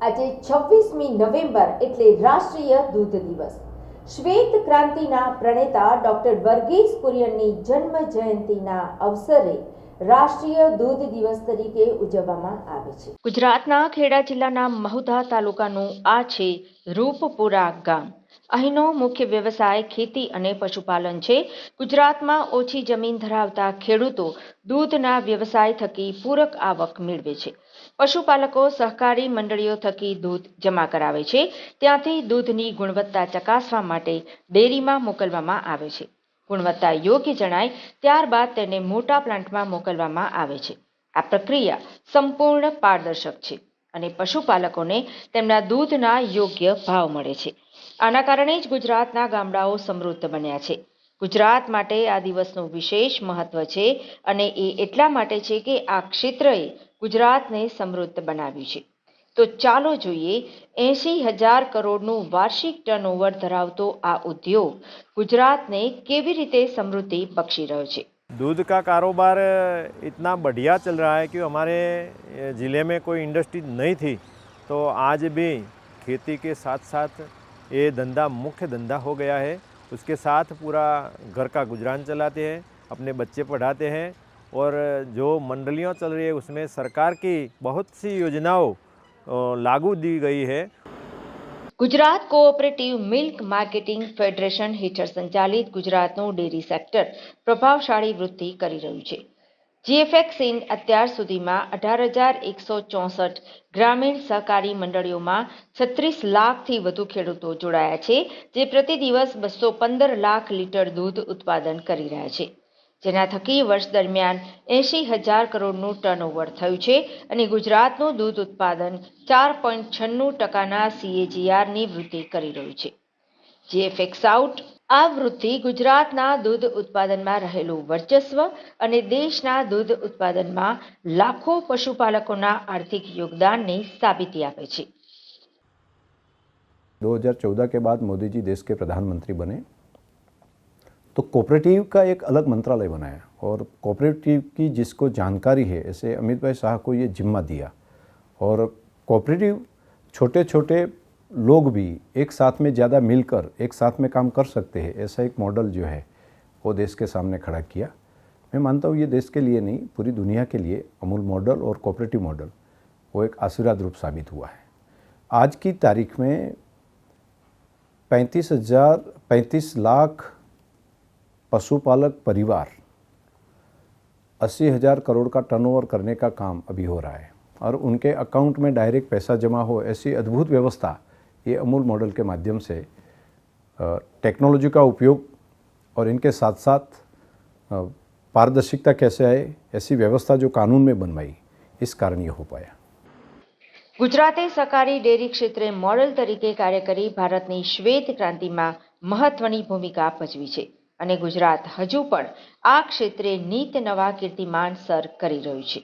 આજે છવ્વીસમી નવેમ્બર એટલે રાષ્ટ્રીય દૂધ દિવસ. શ્વેત ક્રાંતિના પ્રણેતા ડોક્ટર વર્ગીસ કુરિયનની જન્મ જયંતિના અવસરે રાષ્ટ્રીય દૂધ દિવસ તરીકે ઉજવવામાં આવે છે. ગુજરાતના ખેડા જિલ્લાના મહુધા તાલુકાનું આ છે રૂપપુરા ગામ. અહીંનો મુખ્ય વ્યવસાય ખેતી અને પશુપાલન છે. ગુજરાતમાં ઓછી જમીન ધરાવતા ખેડૂતો દૂધના વ્યવસાય થકી પૂરક આવક મેળવે છે. પશુપાલકો સહકારી મંડળીઓ થકી દૂધ જમા કરાવે છે. ત્યાંથી દૂધની ગુણવત્તા ચકાસવા માટે ડેરીમાં મોકલવામાં આવે છે. ગુણવત્તા યોગ્ય જણાય ત્યારબાદ તેને મોટા પ્લાન્ટમાં મોકલવામાં આવે છે. આ પ્રક્રિયા સંપૂર્ણ પારદર્શક છે. અને પશુપાલકોને તેમના દૂધના યોગ્ય ભાવ મળે છે. આના કારણે જ ગુજરાતના ગામડાઓ સમૃદ્ધ બન્યા છે. ગુજરાત માટે આ દિવસનું વિશેષ મહત્વ છે અને એ એટલા માટે છે કે આ ક્ષેત્રએ ગુજરાતને સમૃદ્ધ બનાવ્યું છે. તો ચાલો જોઈએ, એંશી હજાર કરોડનું વાર્ષિક ટર્નઓવર ધરાવતો આ ઉદ્યોગ ગુજરાતને કેવી રીતે સમૃદ્ધિ બક્ષી રહ્યો છે? दूध का कारोबार इतना बढ़िया चल रहा है कि हमारे ज़िले में कोई इंडस्ट्री नहीं थी तो आज भी खेती के साथ साथ ये धंधा मुख्य धंधा हो गया है। उसके साथ पूरा घर का गुजरान चलाते हैं, अपने बच्चे पढ़ाते हैं और जो मंडलियाँ चल रही है, उसमें सरकार की बहुत सी योजनाओं लागू दी गई है। Gujarat cooperative milk marketing federation હેઠળ સંચાલિત ગુજરાતનું ડેરી સેક્ટર પ્રભાવશાળી વૃદ્ધિ કરી રહ્યું છે. જીએફએક્સ ઇન અત્યાર સુધીમાં અઢાર હજાર એકસો ચોસઠ ગ્રામીણ સહકારી મંડળીઓમાં છત્રીસ લાખથી વધુ ખેડૂતો જોડાયા છે, જે પ્રતિ દિવસ બસો પંદર લાખ લીટર દૂધ ઉત્પાદન કરી રહ્યા છે. જેના થકી વર્ષ દરમિયાન એંશી હજાર કરોડનું ટર્નઓવર થયું છે અને ગુજરાતનું દૂધ ઉત્પાદન ચાર પોઈન્ટ છન્નું ટકાના સીએજીઆરની વૃદ્ધિ કરી રહ્યું છે જીએફએક્સ આઉટ આ વૃદ્ધિ ગુજરાતના દૂધ ઉત્પાદનમાં રહેલું વર્ચસ્વ અને દેશના દૂધ ઉત્પાદનમાં લાખો પશુપાલકોના આર્થિક યોગદાનની સાબિતી આપે છે 2014 के बाद मोदी जी देश के प्रधानमंत्री बने तो कोऑपरेटिव का एक अलग मंत्रालय बनाया और कोऑपरेटिव की जिसको जानकारी है, ऐसे अमित भाई शाह को ये जिम्मा दिया। और कोऑपरेटिव छोटे छोटे लोग भी एक साथ में ज़्यादा मिलकर, एक साथ में काम कर सकते हैं, ऐसा एक मॉडल जो है, वो देश के सामने खड़ा किया। मैं मानता हूँ ये देश के लिए नहीं, पूरी दुनिया के लिए अमूल मॉडल और कोऑपरेटिव मॉडल वो एक आशीर्वाद रूप साबित हुआ है। आज की तारीख में पैंतीस हज़ार, पैंतीस लाख पशुपालक परिवार अस्सी हजार करोड़ का टर्नओवर करने का काम अभी हो रहा है और उनके अकाउंट में डायरेक्ट पैसा जमा हो ऐसी अद्भुत व्यवस्था ये अमूल मॉडल के माध्यम से अ, टेक्नोलॉजी का उपयोग और इनके साथ साथ अ, पारदर्शिता कैसे आए ऐसी व्यवस्था जो कानून में बनवाई इस कारण ये हो पाया ગુજરાતે સહકારી ડેરી ક્ષેત્રે મોડેલ તરીકે કાર્ય કરી ભારતની શ્વેત ક્રાંતિમાં મહત્વની ભૂમિકા ભજવી છે અને ગુજરાત હજુ પણ આ ક્ષેત્રે નીત નવા કીર્તિમાન સર કરી રહ્યું છે.